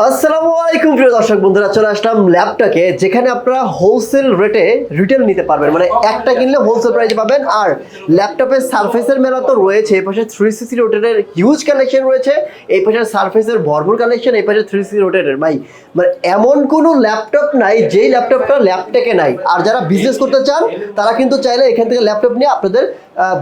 আসসালামু আলাইকুম প্রিয় দর্শক বন্ধুরা, চলে আসলাম যেখানে আপনারা হোলসেল রেটে রিটেল নিতে পারবেন। মানে একটা কিনলে হোলসেল প্রাইসে পাবেন, আর ল্যাপটপের মেলা তো রয়েছে, এই পাশে থ্রি সিক্সটি রোটেটের হিউজ কালেকশন রয়েছে, এই পাশে সারফেসের ভরপুর কালেকশন এই পাশে থ্রি সিক্সটি রোটেটের ভাই মানে এমন কোনো ল্যাপটপ নাই, যেই ল্যাপটপটা ল্যাপটপে নাই। আর যারা বিজনেস করতে চান, তারা কিন্তু চাইলে এখান থেকে ল্যাপটপ নিয়ে আপনাদের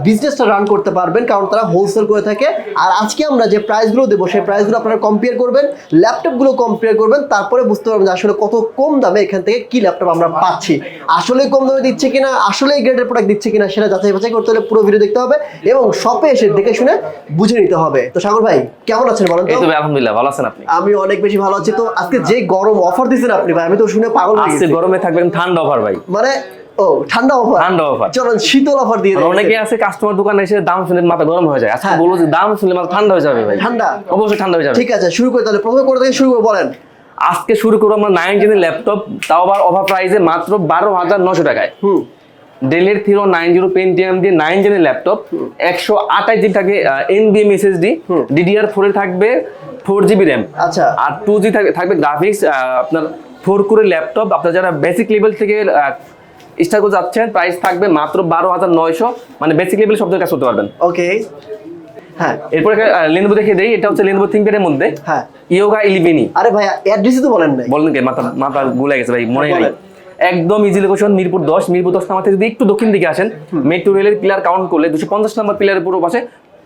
বিজনেসটা রান করতে পারবেন কারণ তারা হোলসেল করে থাকে। আর আজকে আমরা যে প্রাইসগুলো দেবো সেই প্রাইসগুলো আপনারা কম্পেয়ার করবেন ল্যাপটপগুলো কম্পেয়ার করবেন তারপরে বুঝতে পারবেন যে আসলে কত কম দামে এখান থেকে কি ল্যাপটপ আমরা পাচ্ছি। আসলে কম দামে দিচ্ছে কিনা আসলে গ্রেডের প্রোডাক্ট দিচ্ছে কিনা সেটা যাচাই বাছাই করতে হলে পুরো ভিডিও দেখতে হবে এবং শপে এসে দেখে শুনে বুঝে নিতে হবে। তো সাগর ভাই কেমন আছেন বলেন তো? আলহামদুলিল্লাহ ভালো আছেন আপনি? আমি অনেক বেশি ভালো আছি। তো আজকে যে গরম অফার দিচ্ছেন আপনি ভাই আমি তো শুনে পাগল হয়ে আজকে গেছি। গরমে থাকবেন ঠান্ডা অফার ভাই। মানে ও ঠান্ডা অফার। ঠান্ডা offer। চলুন শীতল অফার দিয়ে অনেকে আছে কাস্টমার দোকানে এসে দাম শুনে মাথা গরম হয়ে যায়। আজকে হ্যাঁ। বলব যে দাম শুনলে মাথা ঠান্ডা হয়ে যাবে ভাই। ঠান্ডা। অবশ্যই ঠান্ডা হয়ে যাবে। ঠিক আছে শুরু করে তাহলে। প্রথমে করে থেকে শুরু করে বলেন। আজকে শুরু করব আমরা নাইন ল্যাপটপ তাও আবার অফার প্রাইসে মাত্র বারো হাজার নশো টাকায়। হুম। ডেলের থ্রিও নাইন জিরো পেন্টিএম দিয়ে নাইন জেনের ল্যাপটপ একশো আঠাশ জিবি থাকে এনবিএম এসএসডি। ডিডিআর ফোর থাকবে ফোর জিবি র্যাম আচ্ছা। আর টু জি থাকবে গ্রাফিক্স আপনার ফোর করে ল্যাপটপ আপনার যারা বেসিক লেভেল থেকে স্টার্ট করে যাচ্ছেন প্রাইস থাকবে মাত্র বারো হাজার নয়শো। মানে বেসিক লেভেল শব্দের কাজ করতে পারবেন। ওকে হ্যাঁ। এরপরে লেনবো দেখে দেই এটা হচ্ছে লেনবো থিঙ্কের মধ্যে। হ্যাঁ। ইয়োগা ইলেভেনই আরে ভাই অ্যাড্রেসই তো বলেন নাই। বলেন কে মাথা মাথা গুলে গেছে ভাই মনে নেই। একদম ইজি লোকেশন মিরপুর দশ মিরপুর দশ নামাতে যদি একটু দক্ষিণ দিকে আসেন মেট্রো রেলের পিলার কাউন্ট করলে দুশো পঞ্চাশ নম্বর পিলারের পুরো পাশে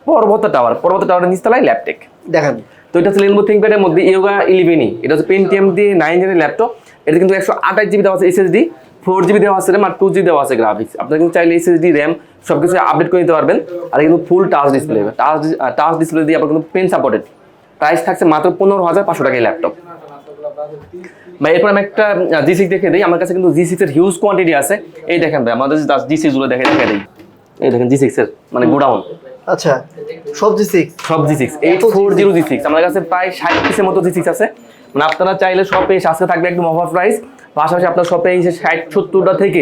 পর্বত টাওয়ার পর্বত টাওয়ারের নিচতলায় ল্যাপটেক দেখেন। তো এটা হচ্ছে লেনবো থিঙ্কপ্যাডের মধ্যে ইয়োগা ইলেভেনই এটা হচ্ছে পেন্টিএম দিয়ে নাইন জেনের ল্যাপটপ এটা কিন্তু একশো আঠাশ জিবি দেওয়া আছে এসএসডি ফোর জিবি দেওয়া আছে র্যাম আর টু জিবি দেওয়া আছে গ্রাফিক্স আপনারা কিন্তু চাইলে এসএসডি র্যাম সব কিছু আপডেট করে নিতে পারবেন। আর কিন্তু full touch display touch touch display দিয়ে আপনার কিন্তু পেন সাপোর্টেড প্রাইস থাকছে মাত্র পনেরো হাজার পাঁচশো টাকায় ল্যাপটপ ভাই এরপর আমি একটা জি সিক্স দেখে দিই। আমার কাছে কিন্তু জি সিক্সের হিউজ কোয়ান্টিটি আছে। এই দেখেন ভাই আমাদের জি সিক্সগুলো দেখে দেখে দিই। এই দেখেন জি সিক্সের মানে গোডাউন। আচ্ছা সব জি সিক্স সব G six eight four zero G six আমার কাছে প্রায় ষাট পিসের মতো জি সিক্স আছে। মানে আপনারা চাইলে সব এসে আজকে থাকবে একদম অফার প্রাইস পাশাপাশি আপনার শপে এসে ষাট, সত্তরটা থেকে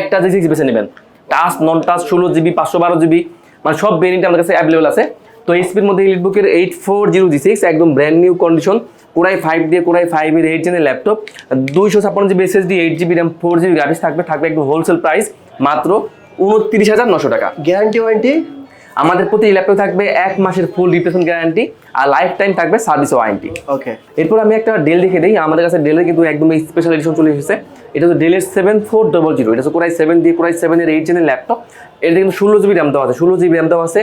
একটা জি বেছে নেবেন। টাচ নন টাচ ষোলো জিবি পাঁচশো বারো জিবি মানে সব ভেরিয়েন্ট আমার কাছে অ্যাভেলেবল আছে। তো এইচপির মধ্যে ইলিটবুকের eight four zero G six একদম brand new condition Core i five দিয়ে কোরাই ফাইভ এর এইট জেনের ল্যাপটপ দুইশো ছাপ্পান্ন GB SSD eight GB RAM four GB graphics থাকবে থাকবে একদম হোলসেল প্রাইস মাত্র উনত্রিশ হাজার নশো টাকা। গ্যারান্টি ওয়ারেন্টি আমাদের প্রতি ল্যাপটপ থাকবে এক মাসের ফুল রিপ্লেসমেন্ট গ্যারান্টি আর লাইফ টাইম থাকবে সার্ভিস ওয়ারেন্টি ওকে এরপর আমি একটা ডেল দেখে দিই। আমাদের কাছে ডেলের কিন্তু একদম স্পেশাল এডিশন চলে এসেছে। এটা হচ্ছে ডেলের সেভেন ফোর ডবল জিরো এটা হচ্ছে কোরাই সেভেন দিয়ে কোরাই সেভেনের এইট জেনের ল্যাপটপ এটা কিন্তু ষোলো জিবি র্যাম দেওয়া আছে। ষোলো জিবি র্যাম দেওয়া আছে।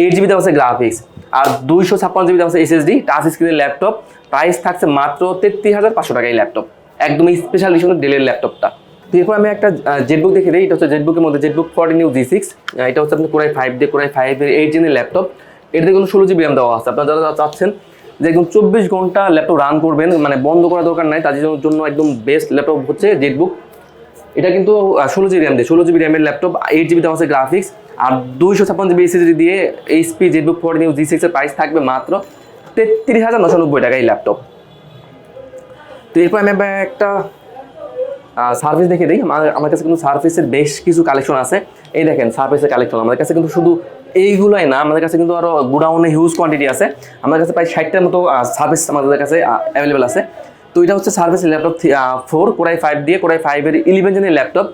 এইট জিবি দেওয়া আছে গ্রাফিক্স আর দুইশো ছাপ্পান্ন জিবি দেওয়া আছে এসএসডি টাচ স্ক্রিনের ল্যাপটপ প্রাইস থাকছে মাত্র তেত্রিশ হাজার পাঁচশো টাকা এই ল্যাপটপ একদম স্পেশাল এডিশনের ডেলের ল্যাপটপটা এরপর আমি একটা জেটবুক দেখে দিই, এটা হচ্ছে জেটবুকের মধ্যে ZBook forty new G six এটা হচ্ছে আপনি কোরাই ফাইভ দিয়ে ফাইভ এর এইট জেনের ল্যাপটপ এটাতে কিন্তু ষোলো জিবি র্যাম দেওয়া আছে। আপনারা যারা চাচ্ছেন, যে একদম চব্বিশ ঘণ্টা ল্যাপটপ রান করবেন মানে বন্ধ করার দরকার নাই তাদের জন্য একদম বেস্ট ল্যাপটপ হচ্ছে জেটবুক এটা কিন্তু ষোলো জিবি র্যাম দিয়ে, ষোলো জিবি র্যামের ল্যাপটপ এইট জিবি দেওয়া আছে গ্রাফিক্স আর দুইশো ছাপ্পান্ন জিবি এসএসডি দিয়ে HP ZBook four new G সিক্সের প্রাইস থাকবে মাত্র তেত্রিশ হাজার নশো নব্বই টাকা এই ল্যাপটপ তো এরপর আমি একটা সার্ভিস দেখে দিই। আমার কাছে কিন্তু সার্ভিসের বেশ কিছু কালেকশন আছে। এই দেখেন সার্ভিসের কালেকশন আমাদের কাছে কিন্তু শুধু এইগুলোই না, আমাদের কাছে কিন্তু আরও গুডাউনে হিউজ কোয়ান্টিটি আছে। আমাদের কাছে প্রায় ষাটটার মতো সার্ভিস আমাদের কাছে অ্যাভেলেবেল আছে। তো এটা হচ্ছে Surface laptop four Core i five দিয়ে কোরাই ফাইভের ইলেভেন জেনের ল্যাপটপ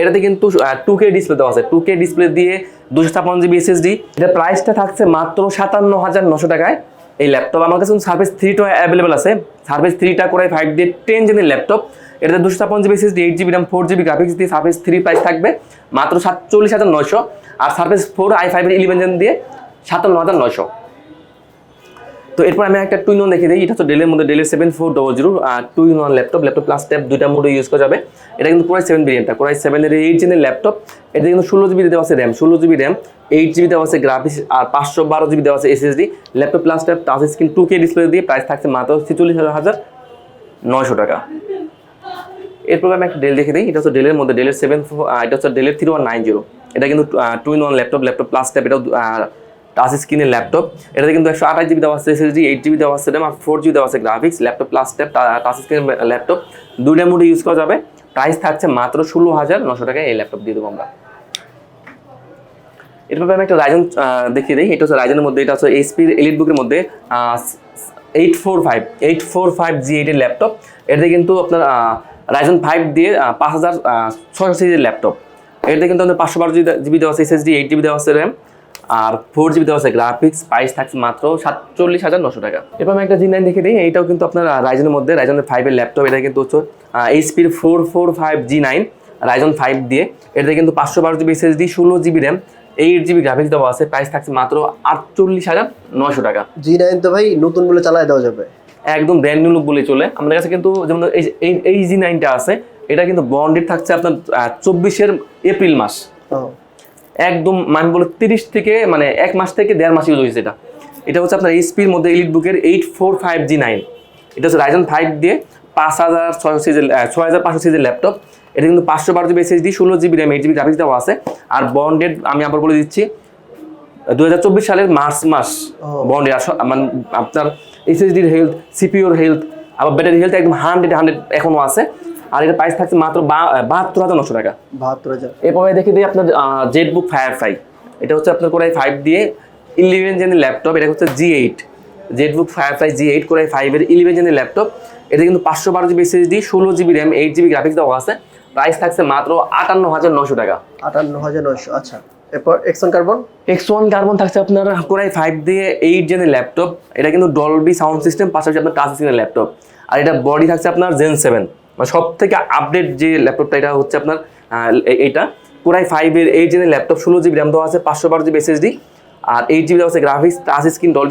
এটাতে কিন্তু টু কে ডিসপ্লে দেওয়া আছে। টু কে ডিসপ্লে দিয়ে দুশো ছাপ্পান্ন জিবি এসএসডি এটা প্রাইসটা থাকছে মাত্র সাতান্ন হাজার নশো টাকায়। এই ল্যাপটপ আমার কাছে সার্ভিস থ্রিটা অ্যাভেলেবেল আছে। সার্ভিস থ্রিটা করে ফাইভ দিয়ে টেন জেনের ল্যাপটপ এটাতে দুশো ছাপ্পান্ন GB SSD eight GB RAM four GB graphics দিয়ে সার্ভিস থ্রি প্রাইস থাকবে। মাত্র সাতচল্লিশ হাজার নয়শো। আর সার্ভিস ফোর আই ফাইভের ইলেভেন দিয়ে সাতান্ন হাজার নয়শো। তো এরপর আমি একটা টু ইন ওয়ান দেখে দিই। এটা হচ্ছে ডেলের মধ্যে ডেলের seven four double zero R two in one laptop laptop plus tab দুইটা মোডে ইউজ করা যাবে। এটা কিন্তু কোরাই সেভেন ভেরিয়েন্টটা কোরাই সেভেনের এইট জেনের ল্যাপটপ এটা কিন্তু ষোলো জিবি দেওয়া আছে র্যাম ষোলো জিবি র্যাম এইট জিবি দেওয়া আছে গ্রাফিক্স আর পাঁচশো বারো জিবি দেওয়া আছে SSD laptop plus tab touch screen two K display দিয়ে প্রাইস থাকছে মাত্র ছেচল্লিশ হাজার নয়শো টাকা। এরপর আমি একটা ডেল দেখে দিই। এটা হচ্ছে ডেলের মধ্যে ডেলের সেভেন এটা হচ্ছে ডেলের থ্রি ওয়ান নাইন জিরো এটা কিন্তু two in one laptop laptop plus tab এটাও টাচ স্ক্রিনের ল্যাপটপ এটাতে কিন্তু একশো আঠাশ জিবি দেওয়া আছে এসএসডি এইট জিবি দেওয়া আছে আর ফোর জিবি দেওয়া আছে graphics laptop plus tab touch স্ক্রিনের ল্যাপটপ দুইটা মোডে ইউজ করা যাবে। প্রাইস থাকছে মাত্র ষোলো হাজার নশো টাকায় এই ল্যাপটপ দিয়ে দেবো আমরা। এরপর আমি একটা রাইজন দেখিয়ে দিই। এটা হচ্ছে রাইজনের মধ্যে, এটা হচ্ছে এইচপির এলিট বুকের মধ্যে eight four five eight four five G এইটের ল্যাপটপ এটাতে কিন্তু আপনার রাইজন ফাইভ দিয়ে পাঁচ হাজার ছশো সিরিজের ল্যাপটপ এটাতে কিন্তু আমাদের পাঁচশো বারো জিবি দেওয়া আছে এসএসডি এইট জিবি দেওয়া আছে র্যাম আর ফোর জিবি দেওয়া আছে গ্রাফিক্স প্রাইস থাকছে মাত্র সাতচল্লিশ হাজার নশো টাকা। এরপর আমি একটা জি নাইন দেখে দিই, এইটাও কিন্তু আপনার রাইজনের মধ্যে রাইজনের ফাইভের ল্যাপটপ এটা কিন্তু হচ্ছে এইচপির four four five G nine Ryzen five দিয়ে। এটাতে কিন্তু পাঁচশো বারো জিবি এসএসডি ষোলো GB RAM eight GB graphics দেওয়া আছে প্রাইস থাকছে মাত্র আটচল্লিশ হাজার নশো টাকা। জি নাইন তো ভাই নতুন বলে চালায় দেওয়া যাবে। একদম ব্র্যান্ড নিউ লুক বলে চলে। আমাদের কাছে কিন্তু যেমন এই এই- এই জি নাইনটা আছে এটা কিন্তু বন্ডেড থাকছে আপনার চব্বিশের এপ্রিল মাস। একদম মানে বলে তিরিশ থেকে মানে এক মাস থেকে দেড় মাস ইউজ হয়েছে এটা। এটা হচ্ছে আপনার এইচপির মধ্যে এলিট বুকের eight four five G nine এটা হচ্ছে রাইজন ফাইভ দিয়ে পাঁচ হাজার ছয়শো সিজের ছয় হাজার পাঁচশো সিজের ল্যাপটপ এটা কিন্তু পাঁচশো বারো জিবি এসএসডি ষোলো GB RAM eight GB graphics দেওয়া আছে। আর বন্ডেড আমি আবার বলে দিচ্ছি দু হাজার চব্বিশ সালের মার্চ মাস ও। বন্ডের মানে আপনার এসএসডির হেলথ সিপিওর হেলথ আবার ব্যাটারি হেলথ একদম হান্ড্রেড হান্ড্রেড এখনও আছে। আর এটা প্রাইস থাকছে মাত্র বা- বাহাত্তর হাজার নশো টাকা। বাহাত্তর হাজার। এরপরে দেখে দিই আপনার জেট বুক ফায়ার ফাইভ এটা হচ্ছে আপনার কোরাই ফাইভ দিয়ে ইলেভেন জেনের ল্যাপটপ এটা হচ্ছে G eight ZBook fire five G eight Core i ফাইভের ইলেভেন জেনের ল্যাপটপ এটা কিন্তু পাঁচশো বারো জিবি এসএসডি ষোলো GB RAM eight GB graphics দেওয়া আছে। প্রাইস থাকছে মাত্র আটান্ন হাজার নশো টাকা। আটান্ন হাজার নয়শো আচ্ছা। এরপর এক্সন কার্বন এক্স ওয়ান কার্বন থাকছে আপনার কোরাই ফাইভ দিয়ে এইট জেনের ল্যাপটপ এটা কিন্তু ডলবি সাউন্ড সিস্টেম পাশাপাশি আপনার টাচ স্ক্রিনের ল্যাপটপ আর এটা বডি থাকছে আপনার জেন সেভেন মানে সব থেকে আপডেট যে ল্যাপটপটা এটা হচ্ছে আপনার এইটা। কোরাই ফাইভের এইট জেনের ল্যাপটপ ষোলো জিবি র্যাম দেওয়া আছে পাঁচশো বারো জিবি এসএসডি আর এইট জিবি দেওয়া আছে graphics touch screen Dolby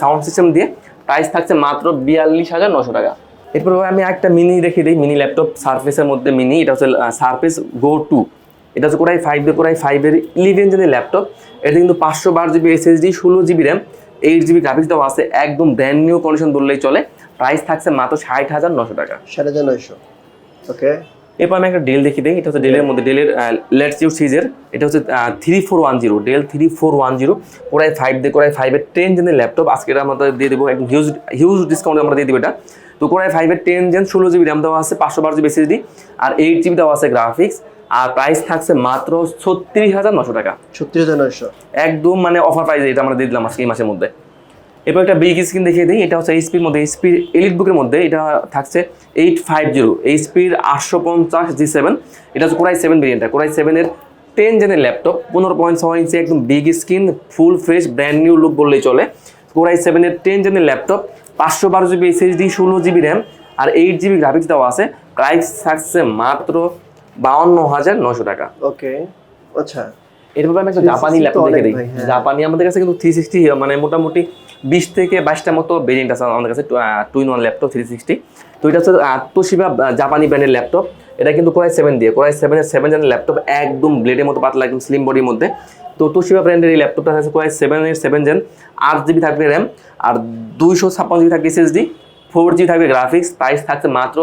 sound system দিয়ে। প্রাইস থাকছে মাত্র বিয়াল্লিশ হাজার নশো টাকা। এরপর আমি একটা মিনি রেখে দিই মিনি ল্যাপটপ সার্ফেসের মধ্যে মিনি এটা হচ্ছে সার্ফেস গো টু এটা হচ্ছে কোরাই ফাইভ দিয়ে কোরাই ফাইভের ইলেভেন জেনের ল্যাপটপ এটা কিন্তু পাঁচশো বারো জিবি এসএসডি ষোলো GB RAM eight GB graphics দেওয়া আছে একদম ব্র্যান্ড নিউ কন্ডিশন বললেই চলে। প্রাইস থাকছে মাত্র ষাট হাজার নশো টাকা। ষাট হাজার নয়শো। ওকে এরপর আমি একটা ডেল দেখি দিই এটা হচ্ছে ডেলের মধ্যে ডেলের লেটস ইউ সিজের এটা হচ্ছে three four one zero Dell three four one zero Core i five দিয়ে কোরাই ফাইভের টেন জেনের ল্যাপটপ আজকে এটা আমাদের দিয়ে দেবো একদম হিউজ হিউজ ডিসকাউন্টে আমরা দিয়ে দেবো এটা। তো কোরাই ফাইভের টেন জেন ষোলো জিবি র্যাম দেওয়া আছে পাঁচশো বারো জিবি এসএসডি আর এইট জিবি দেওয়া আছে গ্রাফিক্স আর প্রাইস থাকছে মাত্র ছত্রিশ হাজার নশো টাকা। ছত্রিশ হাজার নয়শো। একদম মানে অফার প্রাইসে এটা আমরা দিয়ে দিলাম আজকে এই মাসের মধ্যে। এরপর একটা বিগ স্ক্রিন দেখিয়ে দিই এটা হচ্ছে এইচপির মধ্যে এইচপির এলিট বুকের মধ্যে এটা থাকছে এইট ফাইভ জিরো এইচপির আটশো পঞ্চাশ জি সেভেন এটা হচ্ছে কোরাই সেভেন ভেরিয়েন্টটা কোরাই সেভেনের টেন জেনের ল্যাপটপ পনেরো পয়েন্ট ছয় ইঞ্চি একদম big screen full fresh brand new look বললেই চলে। কোরাই সেভেনের টেন জেনের ল্যাপটপ পাঁচশো বারো জিবি এসএসডি ষোলো জিবি র্যাম আর এইট জিবি গ্রাফিক্স দেওয়া আছে। প্রাইস থাকছে মাত্র বাউন্ন হাজার নশো টাকা। ওকে আচ্ছা। এরপর আমি একটা জাপানি ল্যাপটপ দেখে দিই। হ্যাঁ। জাপানি আমাদের কাছে কিন্তু থ্রি সিক্সটি মানে মোটামুটি বিশ থেকে বাইশটা মতো ভেরিয়েন্ট আছে আমাদের কাছে two in one laptop three sixty তো এটা হচ্ছে তোশিবা জাপানি ব্র্যান্ডের ল্যাপটপ এটা কিন্তু কোরাই সেভেন দিয়ে কোরাই সেভেনের সেভেন জেনের ল্যাপটপ একদম ব্লেডের মতো পাতলা একদম স্লিম বডির মধ্যে। তো তোশিবা ব্র্যান্ডের এই ল্যাপটপটা আছে কোরাই সেভেনের সেভেন জেন আট জিবি থাকবে র্যাম আর দুইশো ছাপ্পান্ন জিবি থাকবে এসএসডি ফোর জিবি থাকবে গ্রাফিক্স প্রাইস থাকছে মাত্র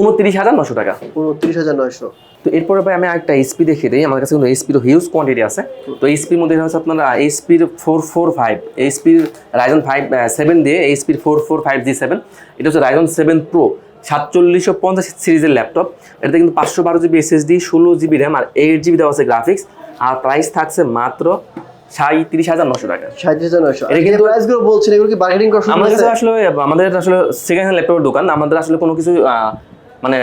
উনত্রিশ হাজার নশো টাকা। উনত্রিশ হাজার নয়শো। তো এরপরে ভাই আমি একটা এইচপি দেখিয়ে দিই আমার কাছে কিন্তু এইচপির হিউজ কোয়ান্টিটি আছে। তো এইচপির মধ্যে হচ্ছে আপনার এইচপির ফোর ফোর ফাইভ এইচপির রাইজন ফাইভ সেভেন দিয়ে এইচপির four four five G seven এটা হচ্ছে রাইজন সেভেন প্রো সাতচল্লিশশো পঞ্চাশ সিরিজের ল্যাপটপ এটাতে কিন্তু পাঁচশো বারো জিবি এসএসডি ষোলো জিবি র্যাম আর এইট জিবি দেওয়া আছে গ্রাফিক্স আর প্রাইস থাকছে মাত্র সাঁত্রিশ হাজার নশো টাকা। সাঁত্রিশ হাজার নয়শো এটা কিন্তু- প্রাইস বলছেন এগুলো কি বার্গেনিং করা আমাদের কাছে আসলে আমাদের আসলে সেকেন্ড হ্যান্ড ল্যাপটপের দোকান আমাদের আসলে কোনো কিছু মানে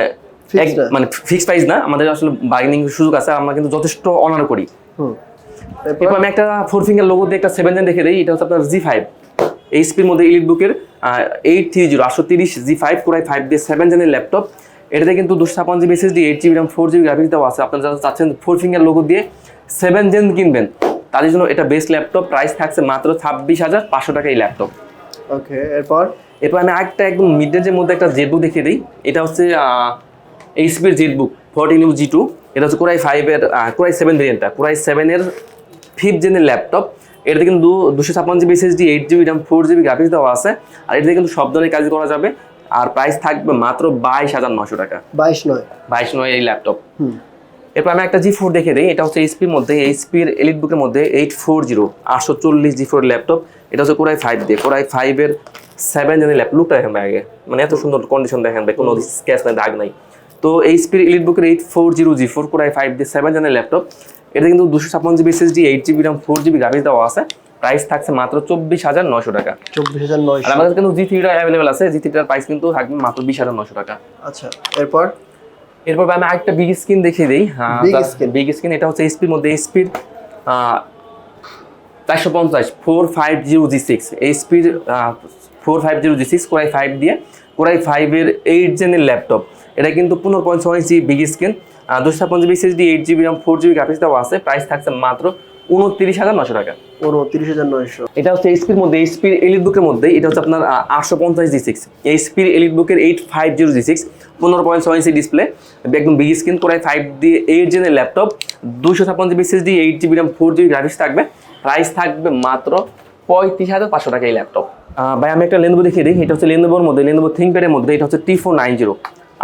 মানে ফিক্স প্রাইস না আমাদের আসলে বার্গেনিং সুযোগ আছে আমরা কিন্তু যথেষ্ট অনার করি। এরপর আমি একটা ফোর ফিঙ্গার লোগো দিয়ে একটা সেভেন জেন দেখে দিই এটা হচ্ছে আপনার জি ফাইভ এইচপির মধ্যে ইলিট বুকের এইট থ্রি জিরো আটশো তিরিশ G five core i five দিয়ে সেভেন জেনের ল্যাপটপ এটাতে কিন্তু দুশো ছাপান্ন GB SSD eight GB RAM four GB graphics দেওয়া আছে। আপনারা যারা চাচ্ছেন ফোর ফিঙ্গার লোগো দিয়ে সেভেন জেন কিনবেন তাদের জন্য এটা বেস্ট ল্যাপটপ প্রাইস থাকছে মাত্র ছাব্বিশ হাজার পাঁচশো টাকা এই ল্যাপটপ ওকে এরপর? এরপর আমি আরেকটা একদম মিড রেঞ্জের মধ্যে একটা জেটবুক দেখিয়ে দিই এটা হচ্ছে এইচপির ZBook fourteen U G two এটা হচ্ছে কোরাই ফাইভের কোরাই সেভেন ভেরিয়েন্টটা কোরাই সেভেনের ফিফথ জেনের ল্যাপটপ এটাতে কিন্তু দুশো ছাপ্পান্ন GB SSD eight GB RAM four GB graphics দেওয়া আছে। আর এটাতে কিন্তু সব ধরনের কাজ করা যাবে। আর প্রাইস থাকবে মাত্র বাইশ হাজার নশো টাকা। বাইশ নয়। বাইশ নয় এই ল্যাপটপ হুম। এরপর আমি একটা জি ফোর দেখে দিই এটা হচ্ছে এইচপির মধ্যে এইচপির এলিট বুকের মধ্যে এইট ফোর জিরো আটশো চল্লিশ জি ফোর ল্যাপটপ এটা হচ্ছে কোরাই ফাইভ দিয়ে। কোরাই ফাইভের সেভেন জেনের ল্যাপটপ লুকটা দেখেন ভাই আগে। মানে এত সুন্দর কন্ডিশন দেখেন ভাই কোনো স্ক্যাচ নাই দাগ নাই। তো এইচপির এলিট বুকের eight four zero G four core i five দিয়ে সেভেন জেনের ল্যাপটপ এটা কিন্তু দুশো ছাপ্পান্ন GB SSD eight GB RAM four GB graphics দেওয়া আছে। প্রাইস থাকছে মাত্র চব্বিশ হাজার নশো টাকা। চব্বিশ হাজার আর নয়শো আমাদের কিন্তু জি থ্রিটা অ্যাভেলেবেল আছে জি থ্রিটার প্রাইস কিন্তু থাকবে মাত্র বিশ হাজার নশো টাকা। আচ্ছা এরপর? এরপর আমি আরেকটা বিগ স্ক্রিন দেখিয়ে দিই। বিগ স্ক্রিন এটা হচ্ছে এসপির মধ্যে এসপির চারশো পঞ্চাশ four five zero G six এইচপির four five zero G six core i five দিয়ে। কোরাই ফাইভের এইট জেনের ল্যাপটপ এটা কিন্তু পনেরো পয়েন্ট ছয় ইঞ্চি বিগ স্ক্রিন দুশো ছাপ্পান্ন জিবি এইট জিবি এবং ফোর জিবি গ্রাফিক্স দেওয়া আছে। প্রাইস থাকছে মাত্র উনত্রিশ হাজার নশো টাকা। উনত্রিশ হাজার নয়শো। এটা হচ্ছে এইচপির মধ্যে এইচপির এলিট বুকের মধ্যে এটা হচ্ছে আপনার আটশো পঞ্চাশ জি সিক্স এইচপির এলিট বুকের eight five zero G six পনেরো পয়েন্ট ছয় ইঞ্চি ডিসপ্লে একদম বিগ স্ক্রিন করে ফাইভ দিয়ে এইট জেনের ল্যাপটপ দুশো ছাপ্পান্ন GB SSD eight GB RAM four GB graphics থাকবে। প্রাইস থাকবে মাত্র পঁয়ত্রিশ হাজার পাঁচশো টাকা এই ল্যাপটপ ভাই আমি একটা লেনবো দেখিয়ে দিই এটা হচ্ছে লেনবোর মধ্যে লেনবো থিঙ্কপ্যাডের মধ্যে এটা হচ্ছে টি ফোর নাইন জিরো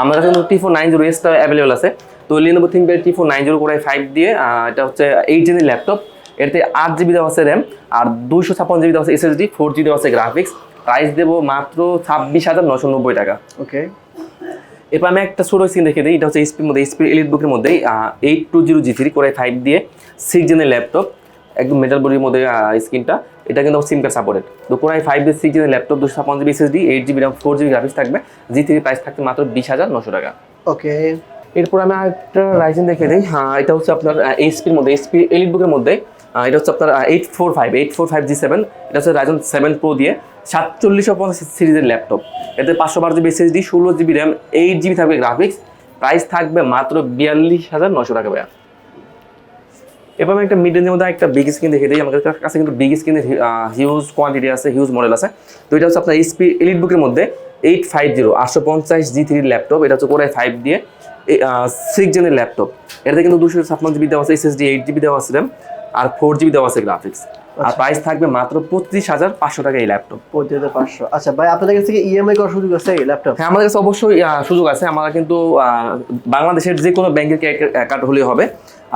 আমার কাছে কিন্তু টি ফোর নাইন জিরো এসটা অ্যাভেলেবল আছে। তো Lenovo ThinkPad T four nine zero করে ফাইভ দিয়ে এটা হচ্ছে এইট জেনের ল্যাপটপ এতে আট জিবি দেওয়া আছে র্যাম আর দুইশো ছাপ্পান্ন জিবি দেওয়া আছে এসএসডি ফোর জি দেওয়া আছে গ্রাফিক্স প্রাইস দেবো মাত্র ছাব্বিশ হাজার নশো নব্বই টাকা। ওকে এরপর আমি একটা ছোটো স্ক্রিন দেখে দিই এটা হচ্ছে এইচপির মধ্যে এইচপির এলিট বুকের মধ্যেই eight two zero G three করে ফাইভ দিয়ে সিক্স জেনের ল্যাপটপ একদম মেটাল বডির মধ্যে স্ক্রিনটা এটা কিন্তু সিম কার্ড সাপোর্টেড তো কোরাই ফাইভ দিয়ে সিক্স জেনের ল্যাপটপ দুশো ছাপ্পান্ন GB SSD eight GB RAM four GB graphics থাকবে। জি থ্রি প্রাইস থাকবে মাত্র বিশ হাজার নশো টাকা। ওকে এরপর আমি একটা রাইজেন দেখে দিই হ্যাঁ এটা হচ্ছে আপনার এইচপির মধ্যে এইচপি এলিট বুকের মধ্যে এটা হচ্ছে আপনার eight four five eight four five G seven এটা হচ্ছে রাইজন সেভেন প্রো দিয়ে সাতচল্লিশশো পঞ্চাশ সিরিজের ল্যাপটপ। এতে পাঁচশো বারো জিবি এসএসডি ষোলো জিবি র্যাম এইট জিবি থাকবে গ্রাফিক্স প্রাইস থাকবে মাত্র বিয়াল্লিশ হাজার নশো টাকা ভাইয়া। এবার আমি একটা মিড রেঞ্জের মধ্যে একটা বিগ স্ক্রিন দেখে দিই। আমাদের কাছে কিন্তু বিগ স্ক্রিনের হিউজ কোয়ান্টিটি আছে হিউজ মডেল আছে। তো এটা হচ্ছে আপনার এইচপি এলিট বুকের মধ্যে এইট ফাইভ জিরো আটশো পঞ্চাশ জি থ্রির ল্যাপটপ এটা হচ্ছে কোরাই ফাইভ দিয়ে সিক্স জেনের ল্যাপটপ এটাতে কিন্তু দুশো ছাপ্পান্ন জিবি দেওয়া আছে এসএসডি এইট জিবি দেওয়া আছে RAM, আর ফোর জিবি দেওয়া আছে গ্রাফিক্স আর প্রাইস থাকবে মাত্র পঁচিশ হাজার পাঁচশো টাকা এই ল্যাপটপ পঁচিশ হাজার পাঁচশো। আচ্ছা ভাই আপনাদের কাছ থেকে ইএমআই করার সুযোগ আছে ল্যাপটপ হ্যাঁ আমাদের কাছে অবশ্যই সুযোগ আছে। আমরা কিন্তু বাংলাদেশের যে কোনো ব্যাংকের কার্ড হলেই হবে।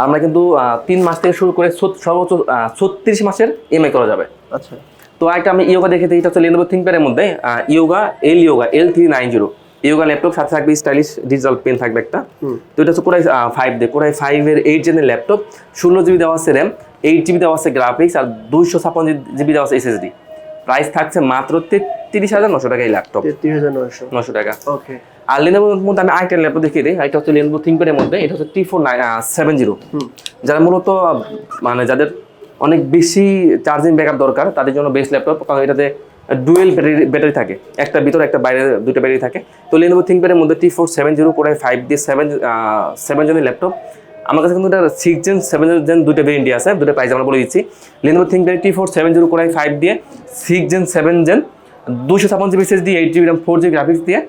আমরা কিন্তু তিন মাস থেকে শুরু করে সর্বোচ্চ ছত্রিশ মাসের ইএমআই করা যাবে। আচ্ছা। তো একটা আমি ইয়োগা দেখে দিই এটা হচ্ছে লেনোভো থিঙ্কপ্যাডের মধ্যে Yoga L Yoga L three nine zero Yoga laptop সাথে থাকবে স্টাইলিশ ডিজিটাল পেন থাকবে একটা। তো এটা হচ্ছে কোরাই ফাইভ দে কোরাই ফাইভের এইট জেনের ল্যাপটপ। ষোলো জিবি দেওয়া আছে র্যাম এইট জিবি দেওয়া আছে গ্রাফিক্স আর দুইশো ছাপ্পান্ন জিবি দেওয়া আছে এসএসডি প্রাইস থাকছে মাত্র তেত্রিশ হাজার নশো টাকা এই ল্যাপটপ নশো। টাকা। ওকে আর লেনোভোর মধ্যে আমি আরেকটা ল্যাপটপ দেখিয়ে দিই এটা হচ্ছে লেনোভো থিঙ্কপ্যাডের মধ্যে এটা হচ্ছে T four nine seven zero যারা মূলত মানে যাদের অনেক বেশি চার্জিং ব্যাকআপ দরকার তাদের জন্য বেস্ট ল্যাপটপ কারণ এটাতে ডুয়েল ব্যাটারি ব্যাটারি থাকে। একটা ভিতরে একটা বাইরে দুটো ব্যাটারি থাকে। তো লেনোভো থিঙ্কপ্যাডের মধ্যে টি ফোর সেভেন জিরো করে ফাইভ দিয়ে সেভেন সেভেন জনের ল্যাপটপ আমার কাছে কিন্তু এটা সিক্স জেন সেভেন জেন দুটো ভেরিয়েন্টি আছে দুটো প্রাইস আমরা বলে দিচ্ছি। Lenovo ThinkPad T four seven zero করে ফাইভ দিয়ে সিক্স জেন সেভেন জেন দুশো ছাপ্পান্ন GB SSD eight GB RAM four GB graphics দিয়ে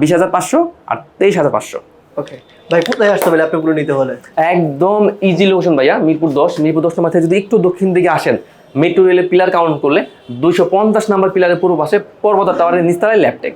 বিশ হাজার পাঁচশো আর তেইশ হাজার পাঁচশো। ওকে ভাই কোথায় আসতে হবে ল্যাপটপগুলো নিতে হলে? একদম ইজি লোকেশন ভাইয়া মিরপুর দশ। মিরপুর দশ নম্বর থেকে যদি একটু দক্ষিণ দিকে আসেন মেট্রো রেলের পিলার কাউন্ট করলে দুইশো পঞ্চাশ নাম্বার পিলারের পূর্ব পাশে পর্বতা টাওয়ারের নিস্তারায় ল্যাপটেক